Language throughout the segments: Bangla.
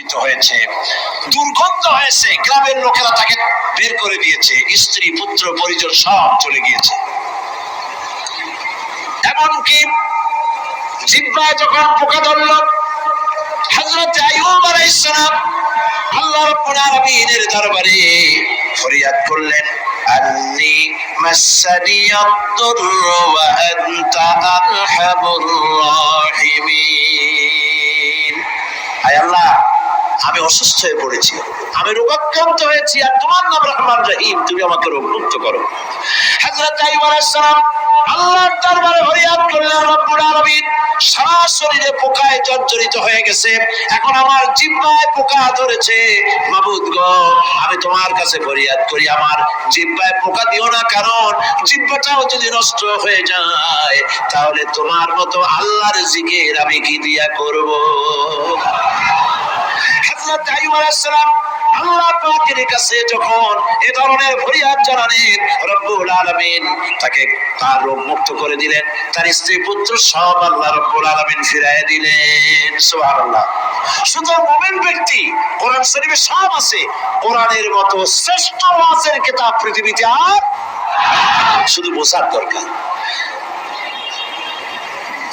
মৃত হয়েছে, দুর্গন্ধ হয়েছে, গ্রামের লোকেরা তাকে বের করে দিয়েছে, স্ত্রী, পুত্র, পরিজন সব চলে গিয়েছে। এমনকি জিব্বায় যখন পোকা ধরল, হযরত আইয়ুব আলাইহিস সালাম আল্লাহ রাব্বুল আলামিনের দরবারে ফরিয়াদ করলেন, আন্নি মাসানি আদ-দুরর ওয়া আনতা আরহামুর রাহিমিন। আল্লাহ আমি অসুস্থ হয়ে পড়েছি। আমি রোগাক্রান্ত হয়েছি আর তোমার নাম রহমান রহিম, তুমি আমাকে রোগমুক্ত করো। হযরত আইয়ুব আলাইহিস সালাম আল্লাহর দরবারে ফরিয়াদ করলেন, রব্বুল আলামিন, সারা শরীরে পোকায় জর্জরিত হয়ে গেছে, এখন আমার জিহ্বায় পোকা ধরেছে। মাবুদ গো, আমি তোমার কাছে ফরিয়াদ করি, আমার জিহ্বায় পোকা দিও না, কারণ জিহ্বাটাও যদি নষ্ট হয়ে যায়, তাহলে তোমার মতো আল্লাহর জিকির আমি কি দিয়া করব? হযরত আইয়ুব আলাইহিস আল্লাহ পাকের কাছে যখন এ ধরনের ফরিয়াদ জানালেন, রব্বুল আলামিন তাকে তার রোগ মুক্ত করে দিলেন, তার স্ত্রী পুত্র সব আল্লাহ রব্বুল আলামিন ফিরায় দিলেন। সুবহানাল্লাহ। শুধু মুমিন ব্যক্তি, কোরআন শরীফে সব আছে, কোরআনের মতো শ্রেষ্ঠ ওয়াজের কিতাব পৃথিবীতে আর শুধু বোঝার দরকার।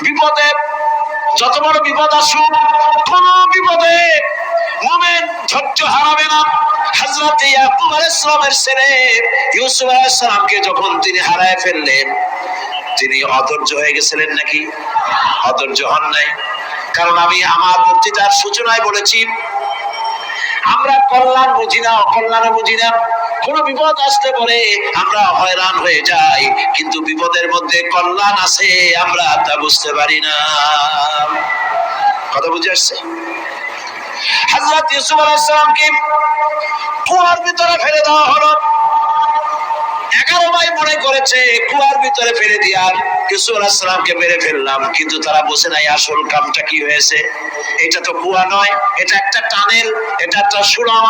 বিপদে, যত বড় বিপদ আসুক, কোন বিপদে ধৈর্য হারাবে না। হযরত ইয়াকুব আলাইহিস সালামের ছেলে ইউসুফ আলাইহিস সালামকে যখন তিনি হারায় ফেললেন, তিনি অধৈর্য হয়ে গেছিলেন নাকি? অধৈর্য হন নাই। কারণ আমি আমার বক্তৃতার সূচনায় বলেছি, আমরা কল্যাণ বুঝি না অকল্যাণ বুঝি না। কোন বিপদ আসতে পরে আমরা হয়রান হয়ে যাই, কিন্তু বিপদের মধ্যে কল্যাণ আছে, আমরা তা বুঝতে পারি না। কথা বুঝে আসছে? হযরত ইউসুফ আলাইহিস সালামকে কুয়ার ভিতরে ফেলে দেওয়া হলো। এগারো ভাই মনে করেছে, কুয়ার ভিতরে ফেলে মেরে ফেললাম, কিন্তু তারা বোঝে নাই আসল কামটা কি হয়েছে। এটা তো কুয়া নয়, এটা একটা টানেল, এটা একটা সুড়ঙ্গ